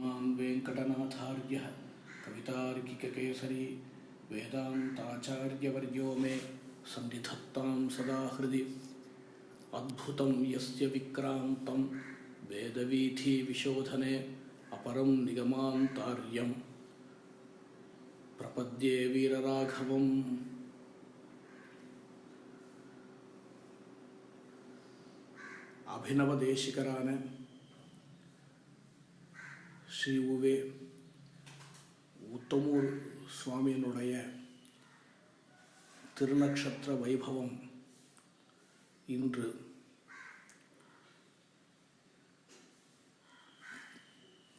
माँ वेङ्कटनाथार्यः कवितार्किककेसरी मे सन्निधत्तां सदा हृदय अद्भुत ये विक्रांत वेदवीथी विशोधने अपरम निगमता प्रपद्ये वीरराघवम्। अभिनवदेशिकरान ஸ்ரீ உவே உத்தமூர் சுவாமியினுடைய திருநக்ஷத்திர வைபவம் இன்று.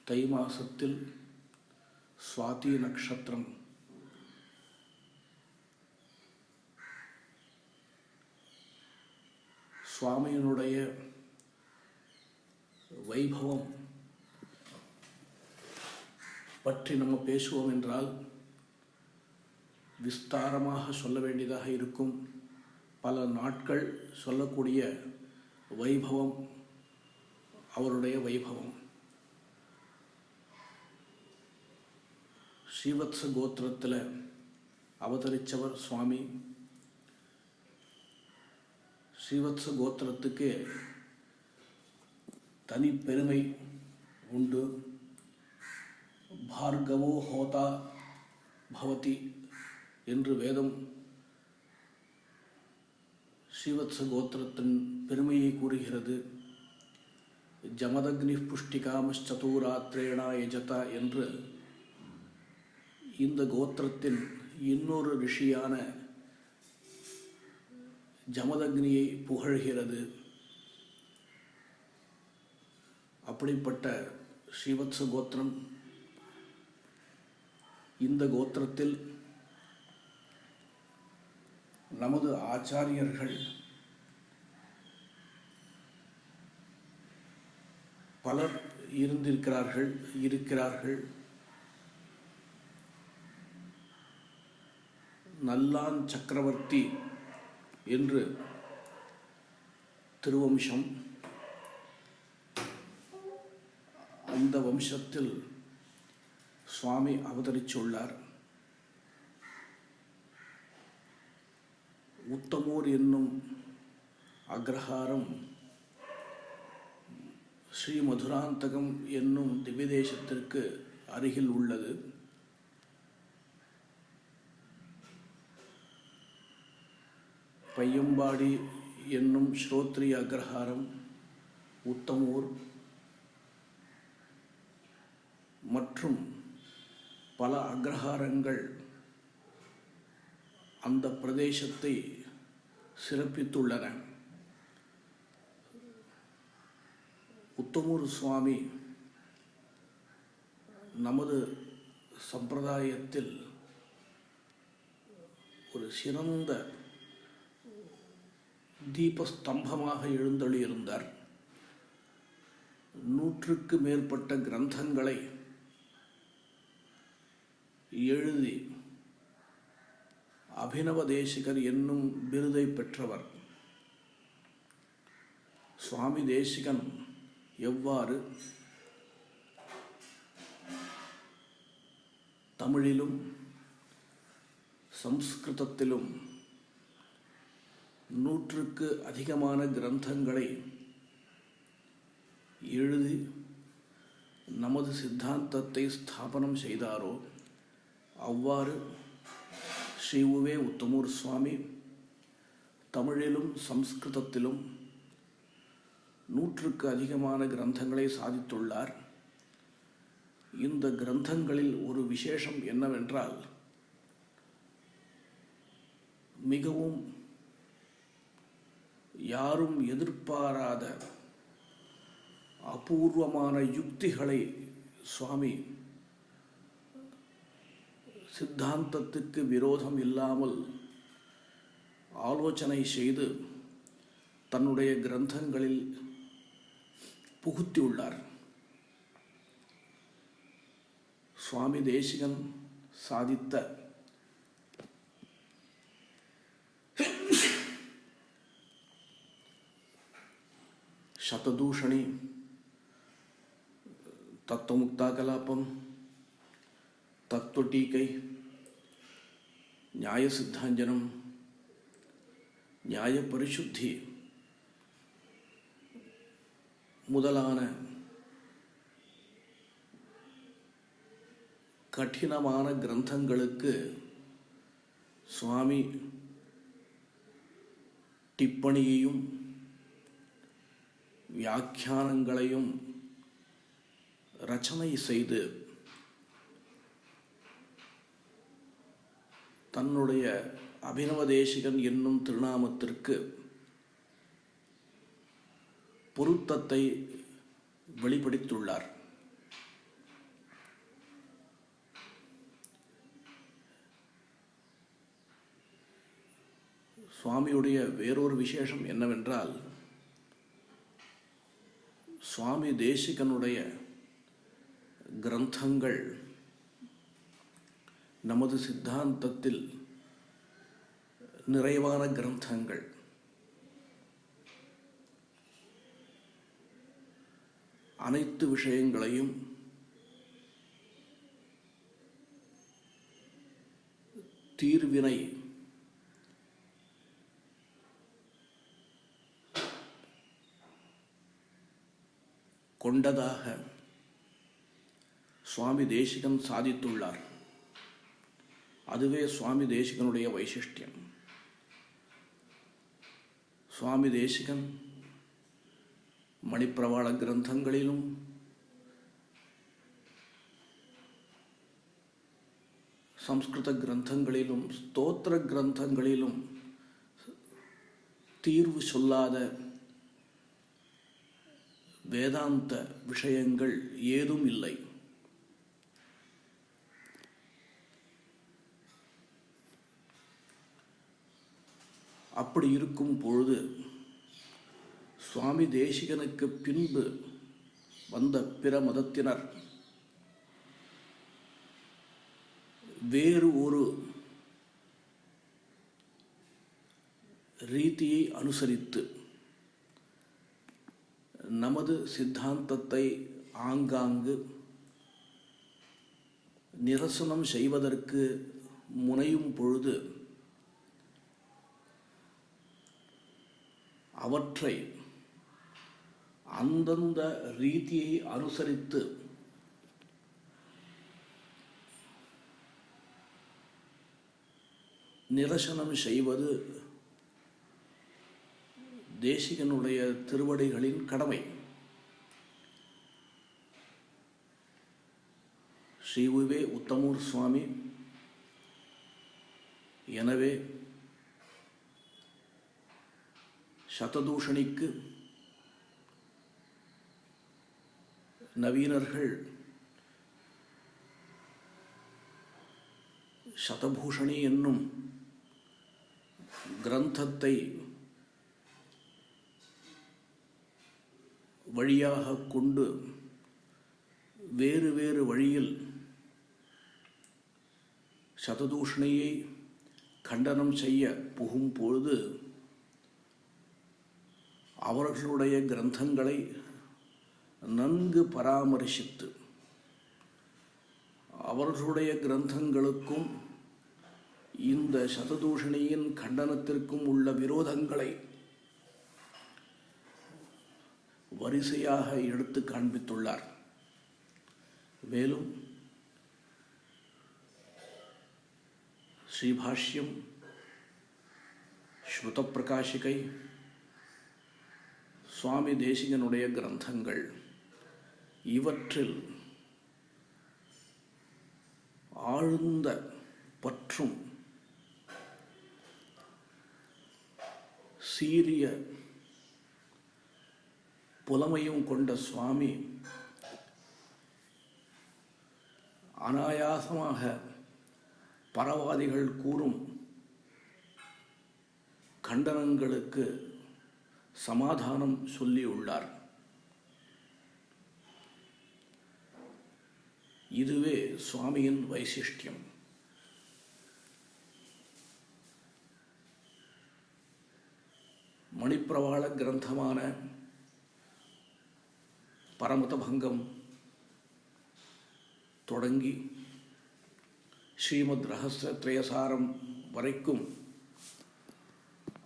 தை மாசத்தில் சுவாதி நக்ஷத்திரம். சுவாமியினுடைய வைபவம் பற்றி நம்ம பேசுவோம் என்றால் விஸ்தாரமாக சொல்ல வேண்டியதாக இருக்கும். பல நாட்கள் சொல்லக்கூடிய வைபவம் அவருடைய வைபவம். ஸ்ரீவத்ச கோத்திரத்தில் அவதரித்தவர் சுவாமி. ஸ்ரீவத்ச கோத்திரத்துக்கு தனி பெருமை உண்டு. பார்கவோ ஹோதா பவதி என்று வேதம் ஸ்ரீவத்ச கோத்திரத்தின் பெருமையை கூறுகிறது. ஜமதக்னி புஷ்டிகாமச்சதூராத்ரேணா யஜதா என்று இந்த கோத்திரத்தின் இன்னொரு ரிஷியான ஜமதக்னியை புகழ்கிறது. அப்படிப்பட்ட ஸ்ரீவத்ச கோத்திரம் இந்த கோத்திரத்தில் நமது ஆச்சாரியர்கள் பலர் இருந்திருக்கிறார்கள் இருக்கிறார்கள். நல்லான் சக்கரவர்த்தி என்று திருவம்சம் அந்த வம்சத்தில் சுவாமி அவதரித்துள்ளார் உத்தமூர் என்னும் அக்ரஹாரம் ஸ்ரீ மதுராந்தகம் என்னும் திவ்யதேசத்திற்கு அருகில் உள்ளது. பையம்பாடி என்னும் ஸ்ரோத்ரி அக்ரஹாரம் உத்தமூர் மற்றும் பல அக்ரஹாரங்கள் அந்த பிரதேசத்தை சிறப்பித்துள்ளன. உத்தமூர் சுவாமி நமது சம்பிரதாயத்தில் ஒரு சிறந்த தீபஸ்தம்பமாக எழுந்தொழியிருந்தார் நூற்றுக்கு மேற்பட்ட கிரந்தங்களை எழுதி அபினவ தேசிகர் என்னும் விருதை பெற்றவர். சுவாமி தேசிகன் எவ்வாறு தமிழிலும் சம்ஸ்கிருதத்திலும் நூற்றுக்கு அதிகமான கிரந்தங்களை எழுதி நமது சித்தாந்தத்தை ஸ்தாபனம் செய்தாரோ அவ்வாறு ஸ்ரீ உவே உத்தமூர் சுவாமி தமிழிலும் சம்ஸ்கிருதத்திலும் நூற்றுக்கு அதிகமான கிரந்தங்களை சாதித்துள்ளார். இந்த கிரந்தங்களில் ஒரு விசேஷம் என்னவென்றால் மிகவும் யாரும் எதிர்பாராத அபூர்வமான யுக்திகளை சுவாமி சித்தாந்தத்துக்கு விரோதம் இல்லாமல் ஆலோசனை செய்து தன்னுடைய கிரந்தங்களில் புகுத்தியுள்ளார். சுவாமி தேசிகன் சாதித்த சததூஷணி தத்துவமுக்தாகலாபம் தத்துவட்டீகை தத்துவடீக்கை நியாய சித்தாஞ்சனம் நியாய பரிசுத்தி முதலான கடினமான கிரந்தங்களுக்கு சுவாமி டிப்பணியையும் வியாக்கியானங்களையும் ரச்சனை செய்து தன்னுடைய அபினவதேசிகன் என்னும் திருநாமத்திற்கு பொருத்தத்தை வெளிப்படுத்தியுள்ளார். சுவாமியுடைய வேறொரு விசேஷம் என்னவென்றால் சுவாமி தேசிகனுடைய கிரந்தங்கள் நமது சித்தாந்தத்தில் நிறைவான கிரந்தங்கள். அனைத்து விஷயங்களையும் தீர்வினை கொண்டதாக சுவாமி தேசிகன் சாதித்துள்ளார். அதுவே சுவாமி தேசிகனுடைய வைசிஷ்டியம் சுவாமி தேசிகன் மணிப்பிரவாள கிரந்தங்களிலும் சம்ஸ்கிருத கிரந்தங்களிலும் ஸ்தோத்திர கிரந்தங்களிலும் தீர்வு சொல்லாத வேதாந்த விஷயங்கள் ஏதும் இல்லை. அப்படி இருக்கும் பொழுது சுவாமி தேசிகனுக்கு பின்பு வந்த பிற மதத்தினர் வேறு ஒரு ரீதியை அனுசரித்து நமது சித்தாந்தத்தை ஆங்காங்கு நிரசனம் செய்வதற்கு முனையும் பொழுது அவற்றை அந்தந்த ரீதியை அனுசரித்து நிரசனம் செய்வது தேசிகனுடைய திருவடிகளின் கடமை. ஸ்ரீ உவே உத்தமூர் சுவாமி. எனவே சததூஷணிக்கு நவீனர்கள் சதபூஷணி என்னும் கிரந்தத்தை வழியாக கொண்டு வேறு வேறு வழியில் சததூஷணியை கண்டனம் செய்ய புகும் பொழுது அவர்களுடைய கிரந்தங்களை நன்கு பராமரிசித்து அவர்களுடைய கிரந்தங்களுக்கும் இந்த சததூஷணியின் கண்டனத்திற்கும் உள்ள விரோதங்களை வரிசையாக எடுத்து காண்பித்துள்ளார். மேலும் ஸ்ரீபாஷ்யம் ஸ்ருதப்பிரகாஷிகை சுவாமி தேசிகனுடைய கிரந்தங்கள். இவற்றில் ஆழ்ந்த பற்றும் சீரிய புலமையும் கொண்ட சுவாமி அனாயாசமாக பரவாதிகள் கூறும் கண்டனங்களுக்கு சமாதானம் சொல்லியுள்ளார் இதுவே சுவாமியின் வைசிஷ்டியம். மணிப்பிரவாள கிரந்தமான பரமதபங்கம் தொடங்கி ஸ்ரீமத் ரகசிய திரயசாரம் வரைக்கும்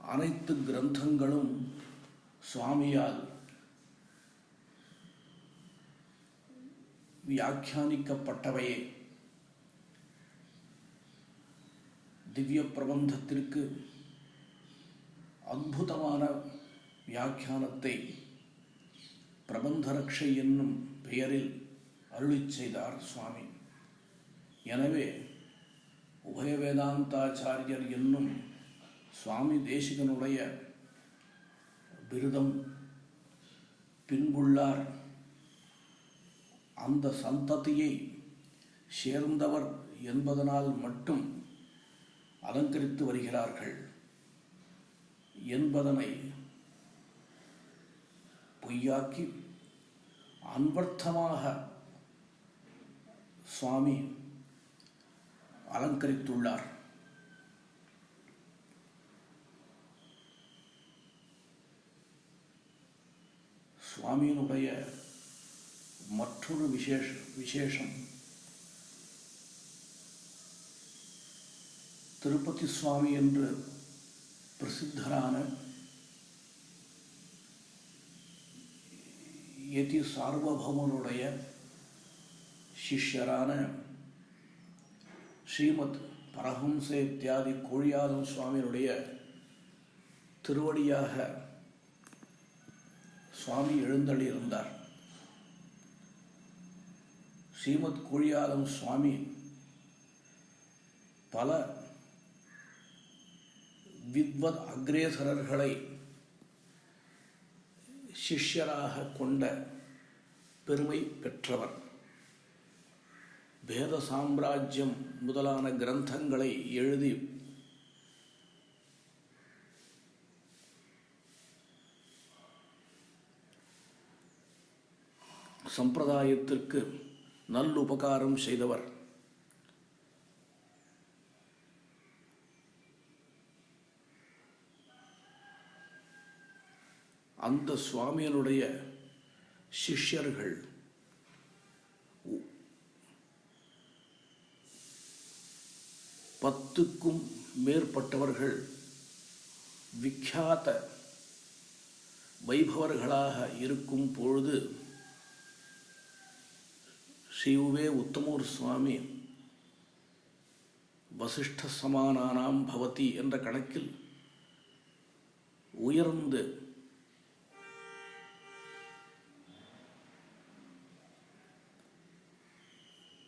அனைத்து கிரந்தங்களும் சுவாமியால் வியாக்கியானிக்கப்பட்டவையே. திவ்ய பிரபந்தத்திற்கு அற்புதமான வியாக்கியானத்தை பிரபந்தரக்ஷை என்னும் பெயரில் அருளி செய்தார் சுவாமி. எனவே உபய வேதாந்தாச்சாரியர் என்னும் சுவாமி தேசிகனுடைய விருதம் பின்புள்ளார். அந்த சந்ததியை சேர்ந்தவர் என்பதனால் மட்டும் அலங்கரித்து வருகிறார்கள் என்பதனை பொய்யாக்கி அன்வர்த்தமாக சுவாமி அலங்கரித்துள்ளார். சுவாமியினுடைய மற்றொரு விசேஷ விசேஷம் திருப்பதி சுவாமி என்று பிரசித்தரான யதி சார்வபௌமனுடைய சிஷ்யரான ஸ்ரீமத் பரஹம்ச இத்தியாதி கோழியாதம் சுவாமியினுடைய திருவடியாக சுவாமி எழுந்தள்ளியிருந்தார் ஸ்ரீமத் கோழியாதம் சுவாமி பல வித்வத் அக்ரேசரர்களை சிஷ்யராக கொண்ட பெருமை பெற்றவர். வேத சாம்ராஜ்யம் முதலான கிரந்தங்களை எழுதி சம்பிரதாயத்திற்கு நல்லுபகாரம் செய்தவர். அந்த சுவாமியனுடைய சிஷ்யர்கள் பத்துக்கும் மேற்பட்டவர்கள் விக்யாத வைபவர்களாக இருக்கும் பொழுது ஸ்ரீயுவே உத்தமூர் சுவாமி வசிஷ்ட சமானானாம் பவதி என்ற கணக்கில் உயர்ந்து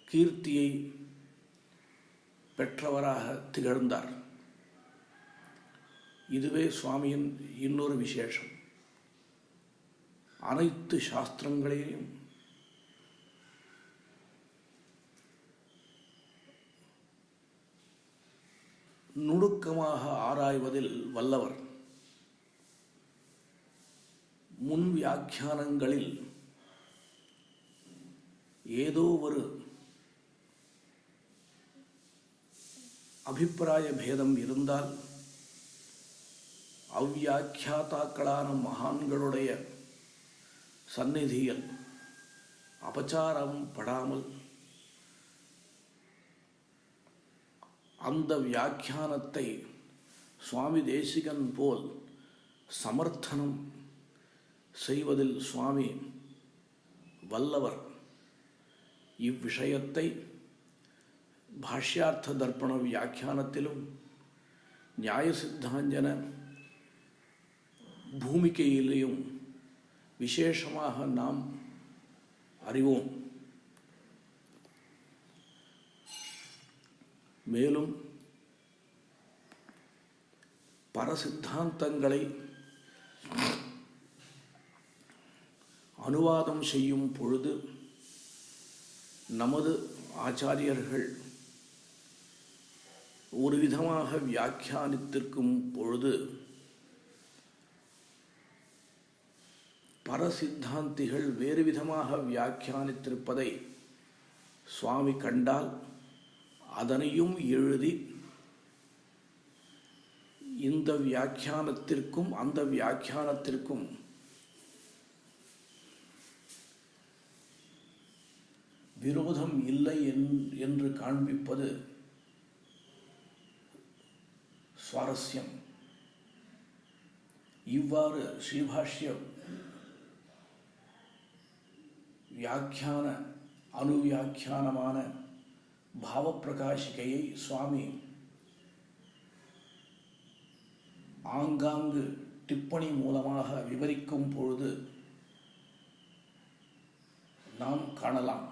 கீர்த்தியை பெற்றவராக திகழ்ந்தார் இதுவே சுவாமியின் இன்னொரு விசேஷம் அனைத்து சாஸ்திரங்களையும் நுணுக்கமாக ஆராய்வதில் வல்லவர். முன் வியாக்கியானங்களில் ஏதோ ஒரு அபிப்பிராய பேதம் இருந்தால் அவ்வியாக்கியாத்தாக்களான மகான்களுடைய சந்நிதியில் அபச்சாரம் படாமல் அந்த வியாக்கியானத்தை சுவாமி தேசிகன் போல் சமர்த்தனம் செய்வதில் சுவாமி வல்லவர். இவ்விஷயத்தை பாஷ்யார்த்த தர்ப்பண வியாக்கியானத்திலும் நியாய சித்தாஞ்சன பூமிகையிலேயும் விசேஷமாக நாம் அறிவோம். மேலும் பரசித்தாந்தங்களை அனுவாதம் செய்யும் பொழுது நமது ஆச்சாரியர்கள் ஒரு விதமாக வியாக்கியானித்திருக்கும் பொழுது பரசித்தாந்திகள் வேறு விதமாக வியாக்கியானித்திருப்பதை சுவாமி கண்டால் அதனையும் எழுதி இந்த வியாக்கியானத்திற்கும் அந்த வியாக்கியானத்திற்கும் விரோதம் இல்லை என்- என்று காண்பிப்பது சுவாரஸ்யம். இவ்வாறு ஸ்ரீபாஷ்ய வியாக்கியான அணுவியாக்கியானமான பாவப்பிரகாஷிகையை சுவாமி ஆங்காங்கு டிப்பணி மூலமாக விவரிக்கும் பொழுது நாம் காணலாம்.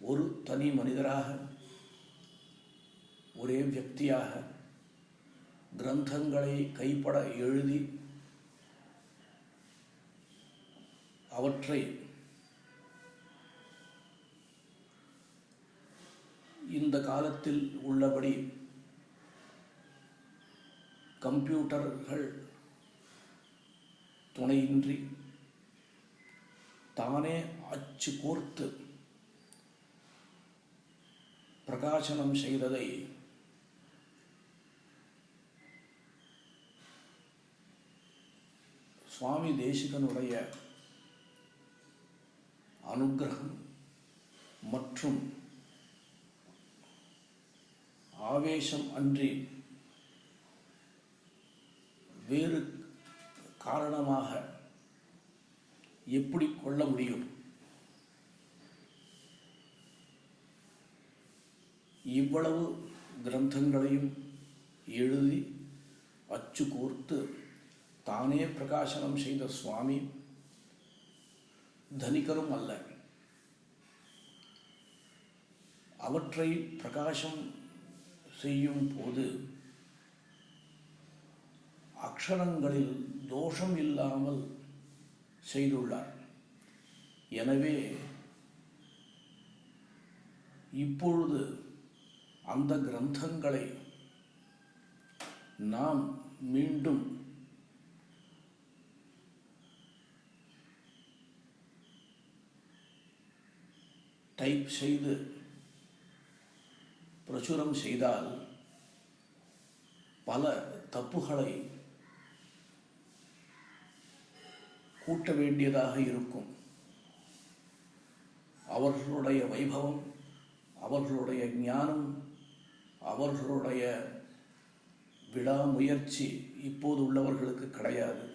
ஒரு தனி மனிதராக ஒரே வியக்தியாக கிரந்தங்களை கைப்பட எழுதி அவற்றை இந்த காலத்தில் உள்ளபடி கம்ப்யூட்டர்கள் துணையின்றி தானே அச்சு கோர்த்து பிரகாசனம் செய்ததை சுவாமி தேசிகனுடைய அனுக்கிரகம் மற்றும் ஆவேசம் அன்றி வேறு காரணமாக எப்படி கொள்ள முடியும்? இவ்வளவு கிரந்தங்களையும் எழுதி அச்சு கோர்த்து தானே பிரகாசனம் செய்த சுவாமி தனிகரும் அல்ல. அவற்றை பிரகாசம் செய்யும் போது அக்ஷரங்களில் தோஷம் இல்லாமல் செய்துள்ளார். எனவே இப்பொழுது அந்த கிரந்தங்களை நாம் மீண்டும் டைப் செய்து பிரசுரம் செய்தால் பல தப்புகளை கூட்ட வேண்டியதாக இருக்கும். அவர்களுடைய வைபவம் அவர்களுடைய ஞானம் அவர்களுடைய விடாமுயற்சி இப்போது உள்ளவர்களுக்கு கிடையாது.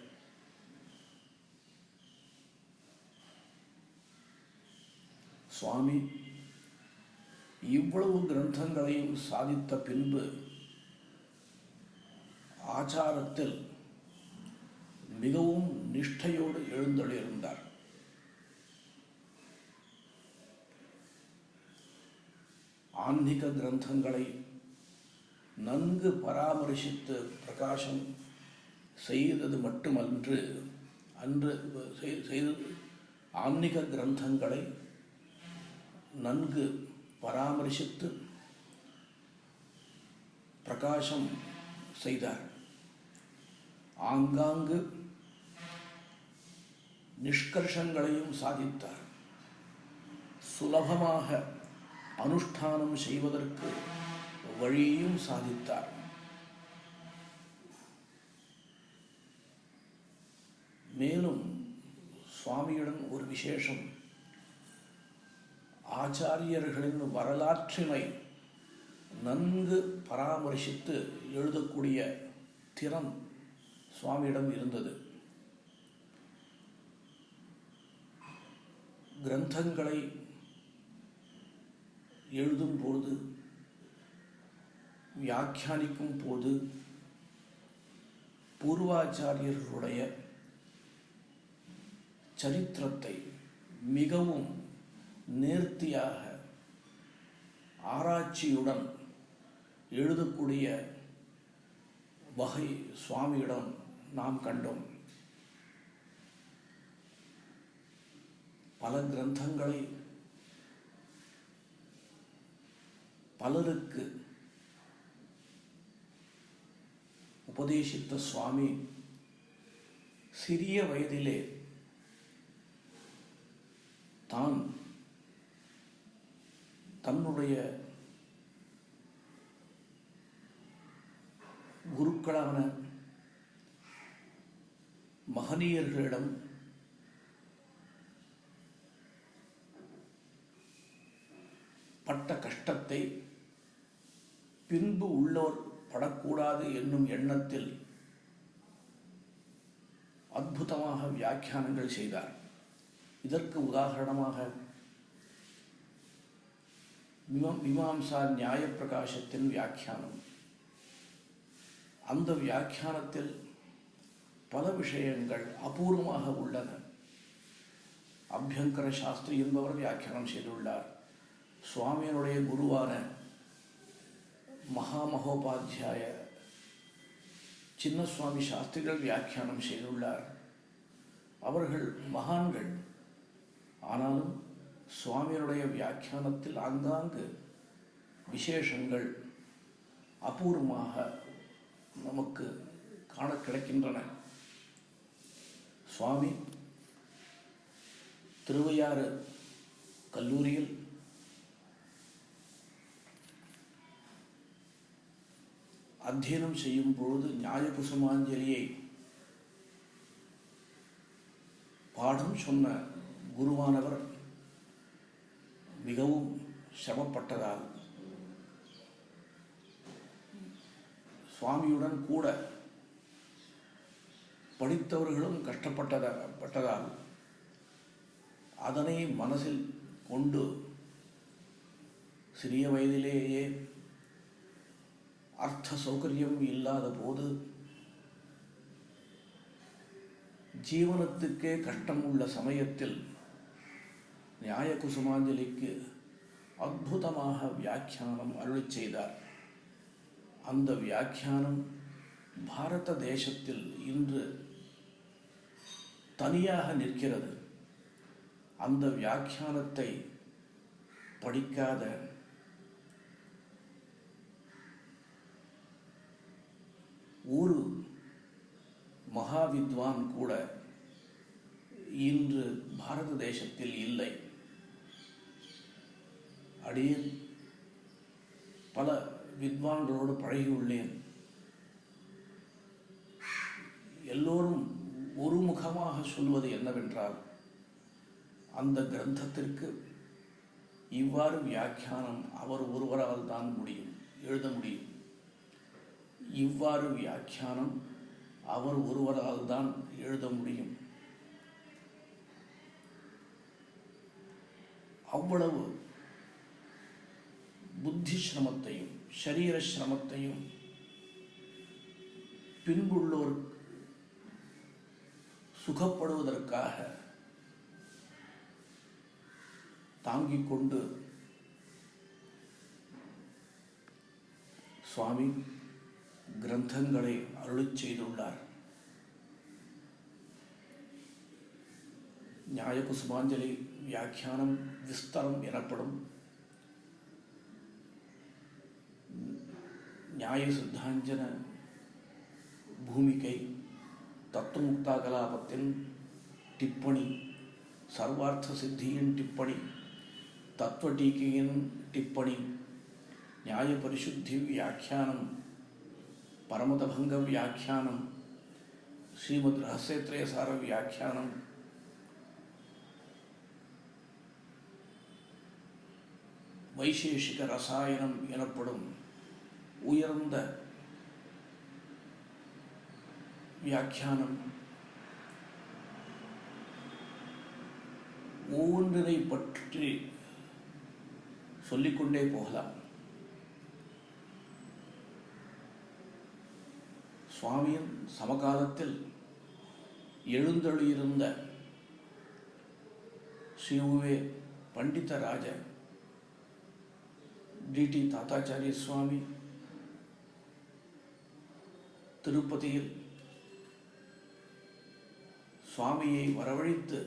சுவாமி இவ்வளவு கிரந்தங்களையும் சாதித்த பின்பு ஆச்சாரத்தில் மிகவும் நிஷ்டையோடு எழுந்தொழியிருந்தார் ஆன்மீக கிரந்தங்களை நன்கு பராமரிசித்து பிரகாசம் செய்தது மட்டுமன்று அன்று செய்- செய்து ஆன்மீக கிரந்தங்களை நன்கு பராமரிசித்து பிரகாசம் செய்தார். ஆங்காங்கு நிஷ்கர்ஷங்களையும் சாதித்தார். சுலபமாக அனுஷ்டானம் செய்வதற்கு வழியையும் சாதித்தார். மேலும் சுவாமியுடன் ஒரு விசேஷம் ஆச்சாரியர்களின் வரலாற்றினை நன்கு பராமரிசித்து எழுதக்கூடிய திறன் சுவாமியிடம் இருந்தது. கிரந்தங்களை எழுதும் போது வியாக்கியானிக்கும் போது பூர்வாச்சாரியர்களுடைய சரித்திரத்தை மிகவும் நேர்த்தியாக ஆராய்ச்சியுடன் எழுதக்கூடிய வகை சுவாமியிடம் நாம் கண்டோம். பல கிரந்தங்களை பலருக்கு உபதேசித்த சுவாமி சிறிய வயதிலே தான் தன்னுடைய குருக்களான மகனீயர்களிடம் பட்ட கஷ்டத்தை பின்பு உள்ளோர் படக்கூடாது என்னும் எண்ணத்தில் அற்புதமாக வியாக்கியானங்கள் செய்தார். இதற்கு உதாரணமாக மீமாம்சா நியாய பிரகாசத்தின் வியாக்கியானம். அந்த வியாக்கியானத்தில் பல விஷயங்கள் அபூர்வமாக உள்ளன. அபியங்கர சாஸ்திரி என்பவர் வியாக்கியானம் செய்துள்ளார். சுவாமியினுடைய குருவான மகாமகோபாத்தியாய சின்னசுவாமி சாஸ்திரிகள் வியாக்கியானம் செய்துள்ளார். அவர்கள் மகான்கள். ஆனாலும் சுவாமியினுடைய வியாக்கியானத்தில் ஆங்காங்கு விசேஷங்கள் அபூர்வமாக நமக்கு காண கிடைக்கின்றன. சுவாமி திருவையாறு கல்லூரியில் அத்தியனம் செய்யும் பொழுது நியாயகுசுமாஞ்சலியை பாடம் சொன்ன குருவானவர் மிகவும் சிரமப்பட்டதால் சுவாமியுடன் கூட படித்தவர்களும் கஷ்டப்பட்டத பட்டதால் அதனை மனசில் கொண்டு சிறிய வயதிலேயே அர்த்த சௌகரியம் இல்லாத போது ஜீவனத்துக்கே கஷ்டம் உள்ள சமயத்தில் நியாய குசுமாஞ்சலிக்கு அற்புதமாக வியாக்கியானம் அருள் செய்தார். அந்த வியாக்கியானம் பாரத தேசத்தில் இன்று தனியாக நிற்கிறது. அந்த வியாக்கியானத்தை படிக்காத ஒரு மகாவித்வான் கூட இன்று பாரத தேசத்தில் இல்லை. அடியில் பல வித்வான்களோடு பழகியுள்ளேன். எல்லோரும் ஒருமுகமாக சொல்வது என்னவென்றால் அந்த கிரந்தத்திற்கு இவ்வாறு வியாக்கியானம் அவர் ஒருவரால் தான் முடியும் எழுத முடியும். இவ்வாறு வியாக்கியானம் அவர் ஒருவரால் தான் எழுத முடியும். அவ்வளவு புத்தி சிரமத்தையும் சரீர சிரமத்தையும் பின்புள்ளோர் சுகப்படுவதற்காக தாங்கிக் கொண்டு சுவாமி கிரந்தங்களை அருள் செய்துள்ளார். நியாயகுசுமாஞ்சலி வியாக்கியானம் விஸ்தரம் எனப்படும் நியாய சித்தாஞ்சன பூமிகை தத்துவமுக்தா கலாபத்தின் டிப்பணி சர்வார்த்த சித்தியின் டிப்பணி தத்துவ டீக்கையின் டிப்பணி நியாய பரிசுத்தி வியாக்கியானம் பரமதபங்க வியாக்கியானம் ஸ்ரீமத் ரகசியத்ரேசார வியாக்கியானம் வைசேஷிக ரசாயனம் எனப்படும் உயர்ந்த வியாக்கியானம் ஒவ்வொன்றினை பற்றி சொல்லிக்கொண்டே போகலாம் சுவாமியின் சமகாலத்தில் எழுந்தொழியிருந்த ஸ்ரீ பண்டிதராஜ டிடி தாத்தாச்சாரிய சுவாமி திருப்பதியில் சுவாமியை வரவழைத்து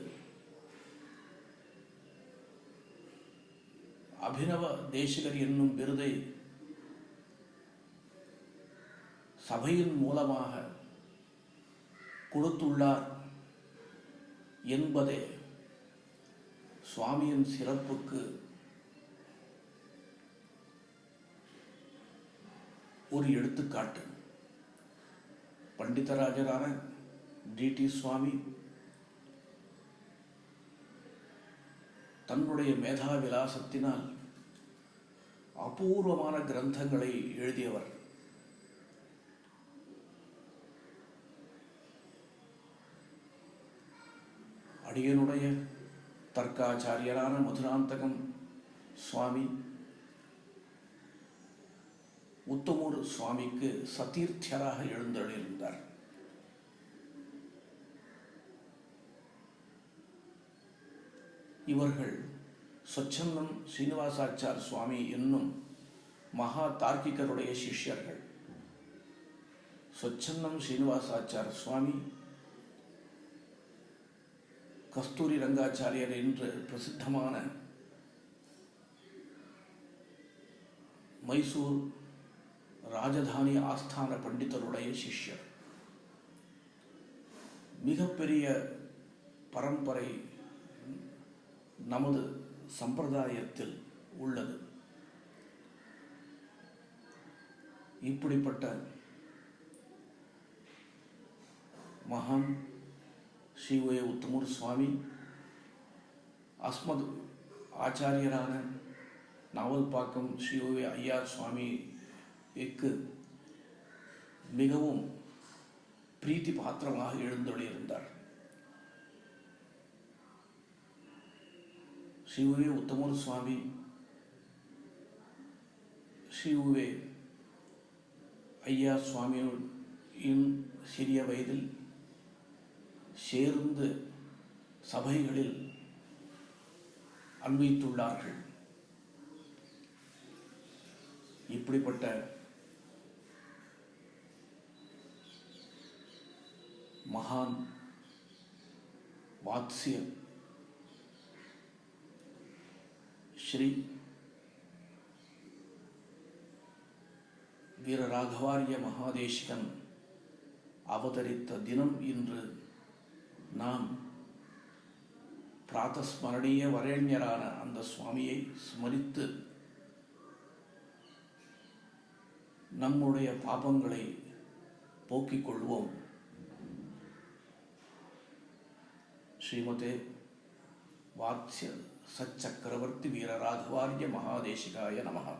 அபினவ தேசிகர் என்னும் விருதை சபையின் மூலமாக கொடுத்துள்ளார் என்பதே சுவாமியின் சிறப்புக்கு ஒரு எடுத்துக்காட்டு. பண்டிதராஜரான டிடி சுவாமி தன்னுடைய மேதா விலாசத்தினால் அபூர்வமான கிரந்தங்களை எழுதியவர். அடியனுடைய தர்க்காச்சாரியரான மதுராந்தகம் சுவாமி உத்தமூர் சுவாமிக்கு சதீர்த்தியராக எழுந்தருளியிருந்தார். இவர்கள் சொச்சந்தம் ஸ்ரீனிவாசாச்சார் சுவாமி என்னும் மகா தார்க்கிகருடைய சிஷ்யர்கள். சொச்சந்தம் ஸ்ரீனிவாசாச்சார் சுவாமி கஸ்தூரி ரங்காச்சாரியர் என்று பிரசித்தமான மைசூர் ராஜதானி ஆஸ்தான பண்டிதருடைய சிஷ்யர். மிகப்பெரிய பரம்பரை நமது சம்பிரதாயத்தில் உள்ளது. இப்படிப்பட்ட மகான் ஸ்ரீ ஒய உத்தமூர் சுவாமி அஸ்மத் ஆச்சாரியரான நாவல்பாக்கம் ஸ்ரீ ஒய ஐயா சுவாமிக்கு மிகவும் பிரீத்தி பாத்திரமாக எழுந்தொழியிருந்தார். ஸ்ரீ உவே உத்தமூர் சுவாமி ஸ்ரீ ஐயா சுவாமியின் சிறிய வயதில் சேர்ந்து சபைகளில் அன்வைத்துள்ளார்கள் இப்படிப்பட்ட மகான் வாத்ஸ்ய ஸ்ரீ வீரராகவாரிய மகாதேசிகன் அவதரித்த தினம் இன்று நாம் பிராத்தஸ்மரணீய வரேண்யரான அந்த சுவாமியை ஸ்மரித்து நம்முடைய பாபங்களை போக்கிக் கொள்வோம். ஸ்ரீமதே வாத்ஸ்ய சச்சக்கரவர்த்தி வீரராகவாரிய மகாதேசிகாய நமகா